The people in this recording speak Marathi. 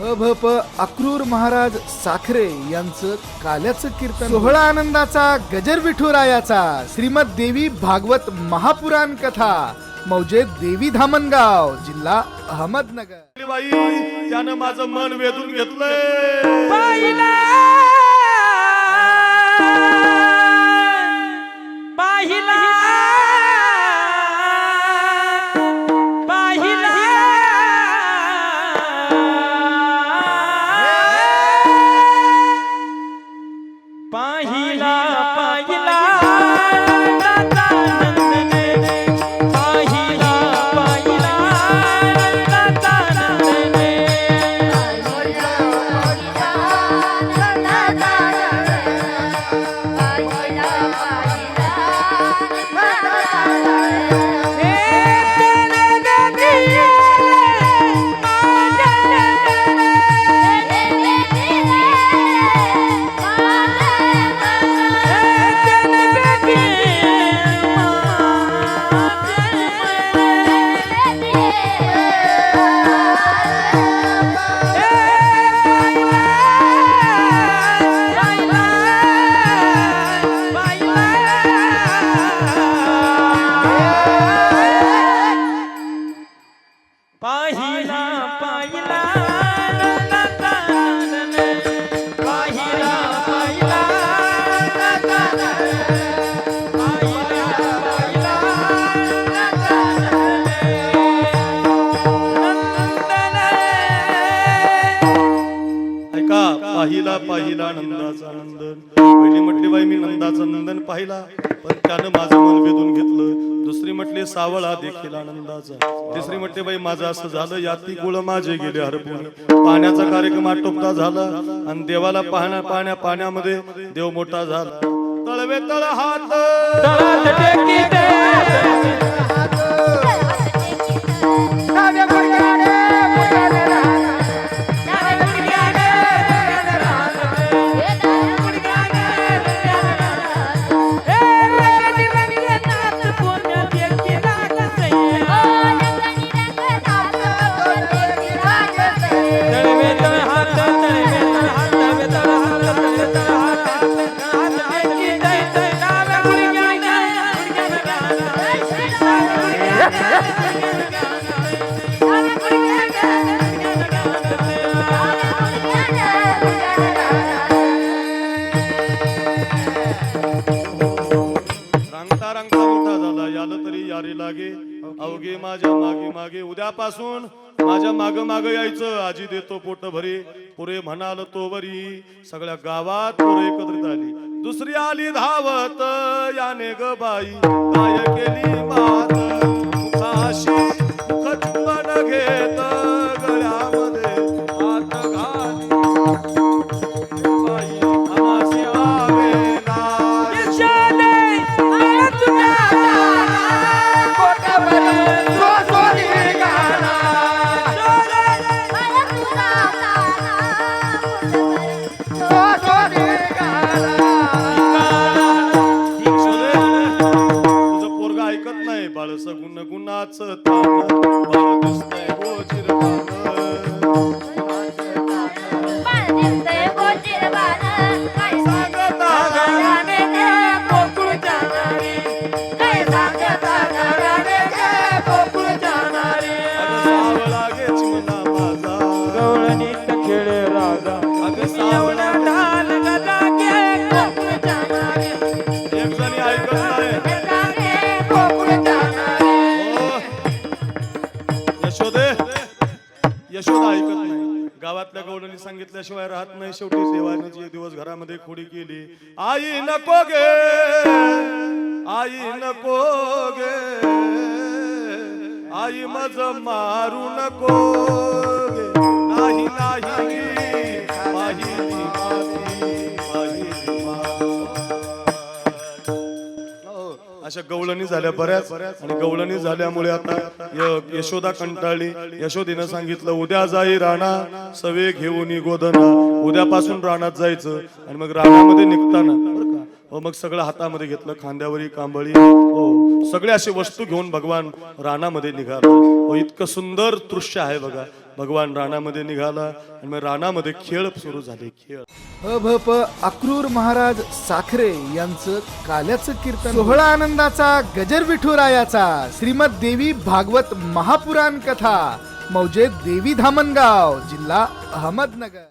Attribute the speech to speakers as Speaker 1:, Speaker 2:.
Speaker 1: अभप अक्रूर महाराज साखरे यांचं काल्याचं कीर्तन. सोहळा आनंदाचा गजर विठुरायाचा श्रीमद देवी भागवत महापुराण कथा मौजे देवी धामणगाव जिल्हा अहमदनगर.
Speaker 2: बाई त्यानं माझं मन वेधून घेतलंय.
Speaker 3: पाहिला पाहिला
Speaker 2: नंदाचा नंदन पहिली म्हटली बाई मी नंदाचा नंदन पाहिला पण त्यानं माझं मन वेधून घेतलं. दुसरी म्हटली सावळा देखील आनंदाचा. तिसरी म्हटली बाई माझं असं झालं याती गुळ माझे गेले हरपून. पाण्याचा कार्यक्रम आटोपता झाला आणि देवाला पाहण्या पाहण्या पाण्यामध्ये देव मोठा झाला. तळवे तळ हात. रंगता रंगता मोठा झाला याला तरी यारी लागे. अवघे माझ्या मागे मागे उद्यापासून माझ्या माग माग यायचं. आजी देतो पोट भरी पुरे म्हणाल तो वरी. सगळ्या गावात पुरे एकत्रित आली. दुसरी आली धावत याने ग बाई काय केली मात. गुणाच गावातल्या सांगितल्याशिवाय राहत नाही. शेवटी देवाने जे दिवस घरामध्ये खोडी केली. आई नको गे. आई नको गे. आई मज मारू नको गे. नाही नाही. अशा गवळणी झाल्या बऱ्याच. आणि गवळणी झाल्यामुळे आता य- यशोदा कंटाळली. यशोदीनं सांगितलं उद्या जाई राणा सवे घेऊन गोदना उद्यापासून रानात जायचं. आणि मग रानामध्ये निघताना हो मग सगळं हातामध्ये घेतलं खांद्यावरी कांबळी. हो सगळे असे वस्तू घेऊन भगवान रानामध्ये निघाला. हो इतकं सुंदर दृश्य आहे बघा. भगवान रानामध्ये निघाला आणि मग रानामध्ये खेळ सुरू झाले खेळ.
Speaker 1: अ भ प अक्रूर महाराज साखरे यांचं काल्याचं कीर्तन. सोहळा आनंदाचा गजर विठुरायाचा श्रीमद देवी भागवत महापुराण कथा मौजे देवी धामणगाव जिल्हा अहमदनगर.